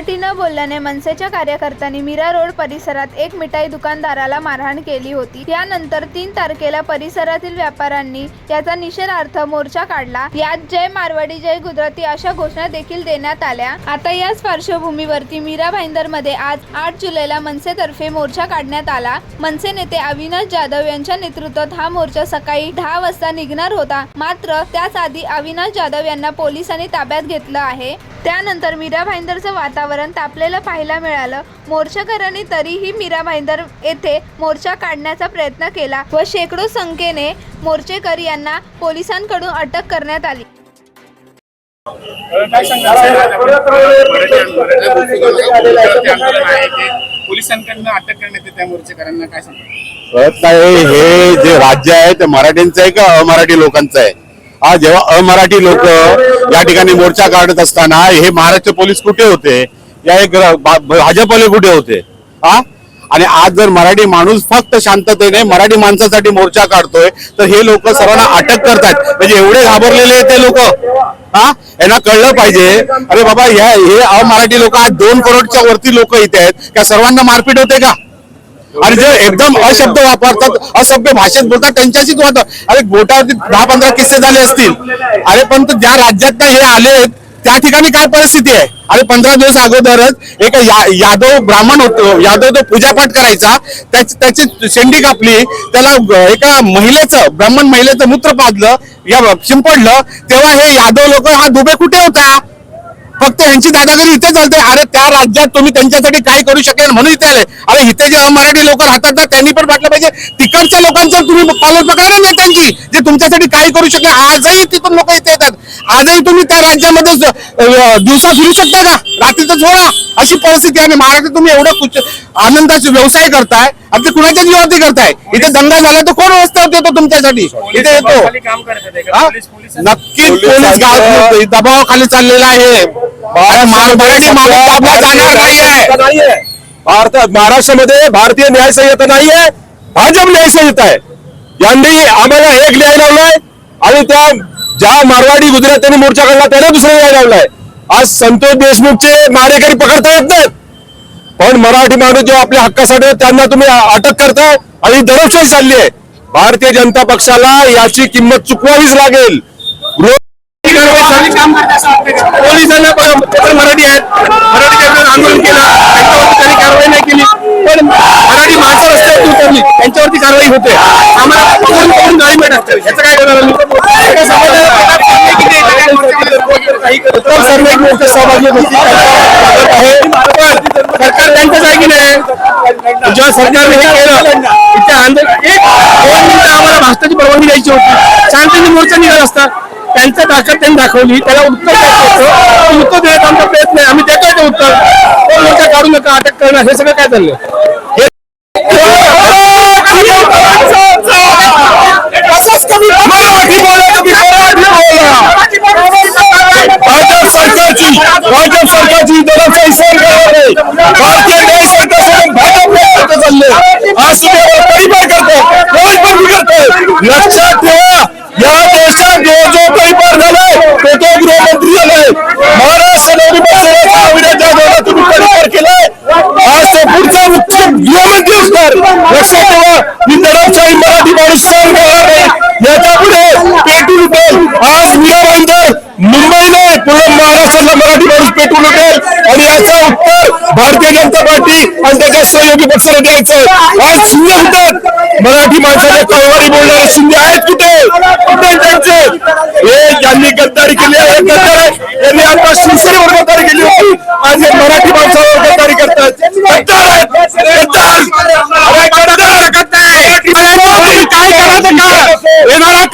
मराठी न बोलल्याने मनसेच्या कार्यकर्त्यांनी मीरा रोड परिसरात एक मिठाई दुकानदाराला मारहाण केली होती. त्यानंतर तीन तारखेला परिसरातील व्यापाऱ्यांनी याचा निषेधार्थ मोर्चा काढला. यात जय मारवाडी जय गुजराती अशा घोषणा देखील देण्यात आल्या. आता याच पार्श्वभूमीवरती मीरा भाईंदरमध्ये आज आठ जुलैला मनसेतर्फे मोर्चा काढण्यात आला. मनसे नेते अविनाश जाधव यांच्या नेतृत्वात हा मोर्चा सकाळी दहा वाजता निघणार होता. मात्र त्याच आधी अविनाश जाधव यांना पोलिसांनी ताब्यात घेतलं आहे. त्यानंतर मीरा भाईंदरचं वातावरण तापलेलं पाहायला मिळालं. मोर्चाकऱ्यांनी तरीही मीरा भाईंदर येथे मोर्चा काढण्याचा प्रयत्न केला व शेकडो संख्येने मोर्चेकरी यांना पोलिसांकडून अटक करण्यात आली. पोलिसांकडनं अटक करण्यात येते काय हे जे राज्य आहे ते मराठींचं आहे का अमराठी लोकांचं आहे? हा जेव्हा अमराठी लोक या ठिकाणी मोर्चा काढत असताना हे महाराष्ट्र पोलीस कुठे होते? या एक भाजपले कुठे होते? हा? आणि आज जर मराठी माणूस फक्त शांततेने मराठी माणसासाठी मोर्चा काढतोय तर हे लोक सर्वांना अटक करतात म्हणजे एवढे घाबरलेले आहेत ते लोक. हा? यांना कळलं पाहिजे. अरे बाबा ह्या हे अमराठी लोक आज दोन करोडच्या वरती लोक इथे आहेत. त्या सर्वांना मारपीट होते का? आणि जे एकदम अशब्द वापरतात असभ्य भाषेत बोलतात त्यांच्याशीच वाटत अरे बोटावरती दहा पंधरा किस्से झाले असतील. अरे पण ज्या राज्यात हे आले त्या ठिकाणी काय परिस्थिती आहे? आणि पंधरा दिवस अगोदरच एक या- यादव ब्राह्मण होतो यादव तो पूजापाठ करायचा त्याची शेंडी कापली त्याला एका महिलेचं ब्राह्मण महिलेचं मूत्र पाजलं या शिंपडलं तेव्हा हे यादव लोक हा दुबे कुठे होता? फक्त यांची दादागिरी इथे चालते. अरे त्या राज्यात तुम्ही त्यांच्यासाठी काय करू शकेल म्हणून इथे आले. अरे इथे जे अमराठी लोक राहतात ना त्यांनी पण वाटलं पाहिजे तिकडच्या लोकांचं तुम्ही कॉलर पकडा ना नेत्यांची जे तुमच्यासाठी काय करू शकेल? आजही तिथून लोक इथे येतात. आजही तुम्ही त्या राज्यामध्ये दिवसा फिरू शकता का रात्रीचं झोळा. अशी परिस्थिती आहे आणि महाराष्ट्रात तुम्ही एवढं कुच- आनंदाचे व्यवसाय करताय. ते कुणाच्या जीवावरती करताय? इथे दंगा झाला तर कोण रस्त्यावर येतो तुमच्यासाठी? इथे येतो. खाली? पोलीस नक्कीच पोलीस गाव दबावाखाली चाललेला आहे. मराठी माणूस दाबला जाणार नाहीये नाहीये. भारतात महाराष्ट्रामध्ये भारतीय न्याय संहिता नाहीये. भाजप न्याय संहिता आहे. यांनी आम्हाला एक न्याय लावलाय. आणि त्या ज्या मारवाडी गुजरात्यांनी मोर्चा काढला त्याला दुसरा न्याय लावलाय. आज संतोष देशमुखचे मारेकरी पकडता येत नाहीत पण मराठी माणूस जेव्हा आपल्या हक्कासाठी त्यांना तुम्ही अटक करताय आणि दररोजची चालली आहे. भारतीय जनता पक्षाला याची किंमत चुकवावीच लागेल. पोलिसांना पण- मराठी आहेत. मराठी आंदोलन केलं. त्यांच्यावरती त्यांनी कारवाई नाही केली. पण मराठी माणसं असते उतरली. त्यांच्यावरती कारवाई होते. आम्हाला पकडून मिळत? असते याचं काय करणार आम्ही? एका समाजाला मोठे सहभागी होते. आहे पण सरकार त्यांच्याच आहे. की नाही जेव्हा सरकारने हे केलं इथे आंदोलन एक दोन मिनिटं आम्हाला भाषणाची परवानगी द्यायची होती. शांततेने मोर्चा निघाला असता. त्यांचं ताकद त्यांनी दाखवली. त्याला उत्तर द्यायचं? उत्तर देण्याचा आमचा प्रयत्न आहे. आम्ही देतोय ते उत्तर. मोर्चा काढू नका अटक करणं हे सगळं काय चाललं हे असंच कमी मराठी बोला तुम्ही मराठी बोला भाजप सरकारची भाजप सरकारची दलालशाही सहन करणार नाही भारतीय न्याय संहिता सोडून भाजप सरकारचं चाललंय आज तुम्ही आम्हाला परिपार करताय कोण पण बिघडतंय लक्षात ठेवा. या देशात जो जो परिपार झालाय तो तो गृहमंत्री झालाय महाराष्ट्र नवनिर्माण सेनेच्या तुम्ही परिपार केलाय आज तो पुढचा मुख्य गृहमंत्री असणार. लक्षात ठेवा. ही दडपशाही मराठी माणूस सहन करणार नाही याच्यापुढे पेटून उठेल आज मीरा भाईंदर मुंबई नाही पूर्ण महाराष्ट्रातला मराठी माणूस पेटून उठेल आणि याचं उत्तर भारतीय जनता पार्टी आणि त्याच्या सहयोगी पक्षाला द्यायचं आज शिंदे म्हणतात मराठी माणसाने कळवारी बोलणारे शिंदे आहेत कुठे? कुठे त्यांचे? हे ज्यांनी गद्दारी केली आहे हे गद्दार आहे यांनी आता शिवसेनेवर गद्दारी केली होती. आज हे मराठी माणसावर गद्दारी करतात गद्दार आहेत. गद्दार. गद्दार. काय करायचं का येणारा